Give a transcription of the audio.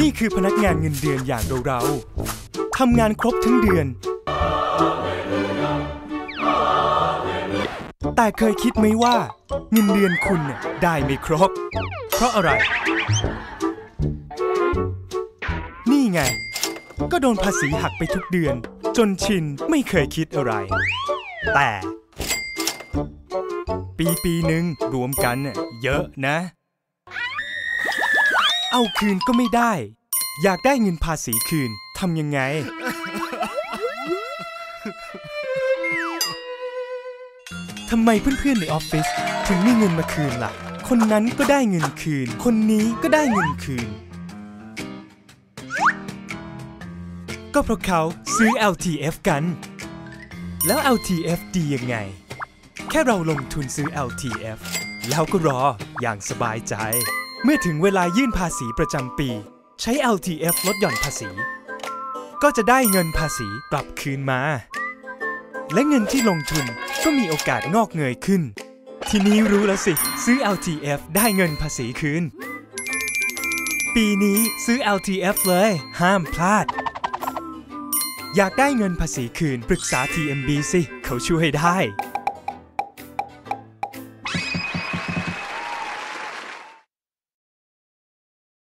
นี่คือพนักงานเงินเดือนอย่างเราๆทำงานครบทั้งเดือน แต่เคยคิดไหมว่า เงินเดือนคุณได้ไม่ครบ เพราะอะไร นี่ไง ก็โดนภาษีหักไปทุกเดือน จนชินไม่เคยคิดอะไร แต่ ปีปีหนึ่งรวมกันเยอะนะ เอาคืนก็ไม่ได้ อยากได้เงินภาษีคืนทำยังไง ทำไมเพื่อนๆในออฟฟิศถึงมีเงินมาคืนล่ะ คนนั้นก็ได้เงินคืน คนนี้ก็ได้เงินคืน ก็เพราะเขาซื้อ LTF กัน แล้ว LTF ดียังไง แค่เราลงทุนซื้อ LTF แล้วก็รออย่างสบายใจ เมื่อถึงเวลายื่นภาษีประจำปี ใช้ LTF ลดหย่อนภาษี ก็จะได้เงินภาษีกลับคืนมา และเงินที่ลงทุนก็มีโอกาสงอกเงยขึ้น ทีนี้รู้แล้วสิ ซื้อ LTF ได้เงินภาษีคืน ปีนี้ซื้อ LTF เลย ห้ามพลาด อยากได้เงินภาษีคืนปรึกษา TMB สิ เขาช่วยได้